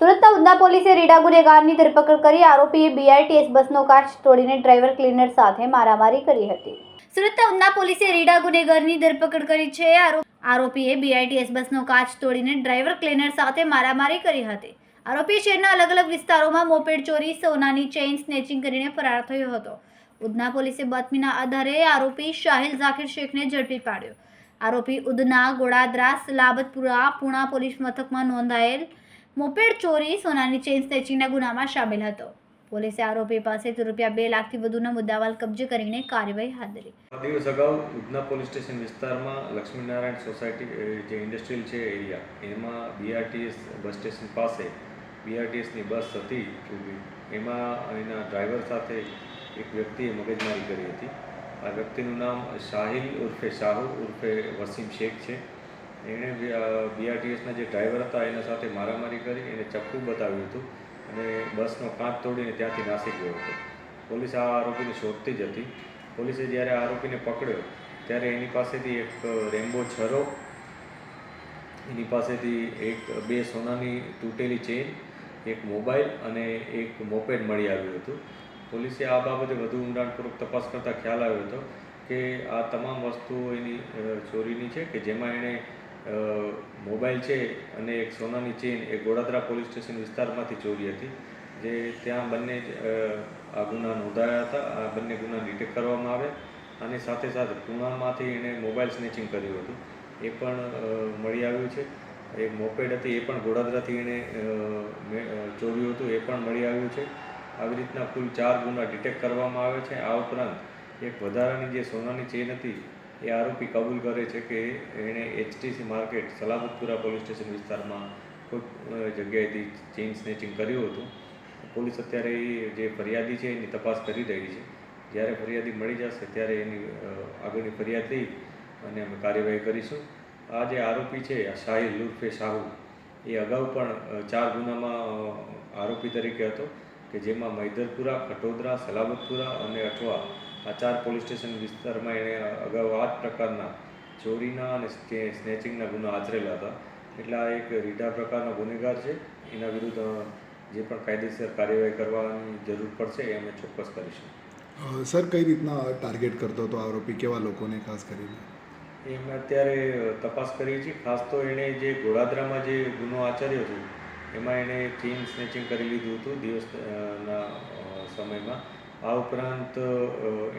સુરતના ઉધના પોલીસે રીડા ગુનેગારની ધરપકડ કરી આરોપીએ બીઆરટીએસ બસનો કાચ તોડીને ડ્રાઈવર ક્લીનર સાથે મારામારી કરી હતી. સુરતના ઉધના પોલીસે રીડા ગુનેગારની ધરપકડ કરી છે. આરોપીએ બીઆરટીએસ બસનો કાચ તોડીને ડ્રાઈવર ક્લીનર સાથે મારામારી કરી હતી. આરોપી શહેરના અલગ અલગ વિસ્તારોમાં મોપેડ ચોરી, સોનાની ચેઇન સ્નેચિંગ કરીને ફરાર થયો હતો. ઉધના પોલીસે બાતમીના આધારે આરોપી શાહિલ ઝાકીર શેખને ઝડપી પાડ્યો. આરોપી ઉધના ગોડાદરા લાબતપુરા, પુણા પોલીસ મથકમાં નોંધાયેલ મોપેડ ચોરી સોનાની ચેઇન સ્નેચિંગના ગુનામાં સામેલ હતો. પોલીસે આરોપી પાસેથી રૂપિયા બે લાખથી વધુના મુદ્દામાલ કબજે કરીને કાર્યવાહી હાથ ધરી. દિવસ અગાઉ ઉધના પોલીસ સ્ટેશન વિસ્તારમાં લક્ષ્મીનારાયણ સોસાયટી જે ઇન્ડસ્ટ્રીયલ છે એરિયા, એમાં બીઆરટીએસ બસ સ્ટેશન પાસે બીઆરટીએસની બસ હતી એમાં એના ડ્રાઈવર સાથે એક વ્યક્તિએ મગજમારી કરી હતી. આ વ્યક્તિનું નામ શાહિલ ઉર્ફે શાહુ ઉર્ફે વસીમ શેખ છે. એણે બીઆરટીએસના જે ડ્રાઈવર હતા, એના સાથે મારામારી કરી, એને ચપ્પુ બતાવ્યું હતું અને બસનો કાચ તોડીને ત્યાંથી નાસી ગયો હતો. પોલીસ આ આરોપીને શોધતી જ હતી. પોલીસે જ્યારે આરોપીને પકડ્યો, ત્યારે એની પાસેથી એક રેમ્બો છરો, એની પાસેથી એક બે સોનાની તૂટેલી ચેન, એક મોબાઈલ અને એક મોપેડ મળી આવ્યું હતું. પોલીસે આ બાબતે વધુ ઊંડાણપૂર્વક તપાસ કરતાં ખ્યાલ આવ્યો હતો કે આ તમામ વસ્તુઓ એની ચોરીની છે કે જેમાં એણે મોબાઈલ છે અને એક સોનાની ચેન એ ગોડાદરા પોલીસ સ્ટેશન વિસ્તારમાંથી ચોરી હતી. જે ત્યાં બંને આ ગુના નોંધાયા હતા. આ બંને ગુના ડિટેક્ટ કરવામાં આવ્યા અને સાથે સાથે પૂનામાંથી એણે મોબાઈલ સ્નેચિંગ કર્યું હતું. એ પણ મળી આવ્યું છે. એક મોપેડ હતી એ પણ ગોડાદરાથી એણે ચોર્યું હતું. એ પણ મળી આવ્યું છે. આવી રીતના કુલ ચાર ગુના ડિટેક્ટ કરવામાં આવે છે. આ ઉપરાંત એક વધારાની જે સોનાની ચેન હતી, એ આરોપી કબૂલ કરે છે કે એણે HTC market Salamatpura police station વિસ્તારમાં કોઈ જગ્યાએથી ચેઇન સ્નેચિંગ કર્યું હતું. પોલીસ અત્યારે એ જે ફરિયાદી છે, એની તપાસ કરી રહી છે. જ્યારે ફરિયાદી મળી જશે, ત્યારે એની આગળની ફરિયાદ લઈ અને અમે કાર્યવાહી કરીશું. આ જે આરોપી છે, આ શાહિલ ઉર્ફે શાહુ, એ અગાઉ પણ ચાર ગુનામાં આરોપી તરીકે હતો. કે જેમાં મૈદરપુરા ખટોદરા સલામતપુરા અને અઠવા આ ચાર પોલીસ સ્ટેશન વિસ્તારમાં એણે અગાઉ આ જ પ્રકારના ચોરીના અને સ્ને- સ્નેચિંગના ગુના આચરેલા હતા. એટલે આ એક રીઢા પ્રકારનો ગુનેગાર છે. એના વિરુદ્ધ જે પણ કાયદેસર કાર્યવાહી કરવાની જરૂર પડશે એ અમે ચોક્કસ કરીશું. સર કઈ રીતના ટાર્ગેટ કરતો હતો આરોપી? કેવા લોકોને ખાસ કરીને? એ અમે અત્યારે તપાસ કરીએ છીએ. ખાસ તો એણે જે ગોળાદરામાં જે ગુનો આચર્યો હતો એમાં એણે ચેઇન સ્નેચિંગ કરી લીધું હતું દિવસના સમયમાં. આ ઉપરાંત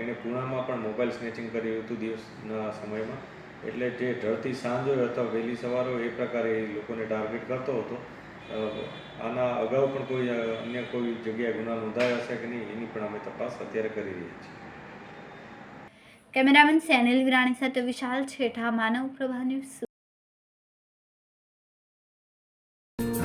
એણે પૂણામાં પણ મોબાઈલ સ્નેચિંગ કર્યું હતું દિવસના સમયમાં. એટલે જે ઢળતી સાંજ હોય અથવા વહેલી સવાર એ પ્રકારે એ લોકોને ટાર્ગેટ કરતો હતો. આના અગાઉ પણ કોઈ અન્ય કોઈ જગ્યાએ ગુના નોંધાયા હશે કે નહીં, એની પણ અમે તપાસ અત્યારે કરી રહ્યા છીએ. કેમેરામેન સેનિલ વિરાણી સાથે વિશાલ છેઠા, માનવ પ્રભા ન્યૂઝ.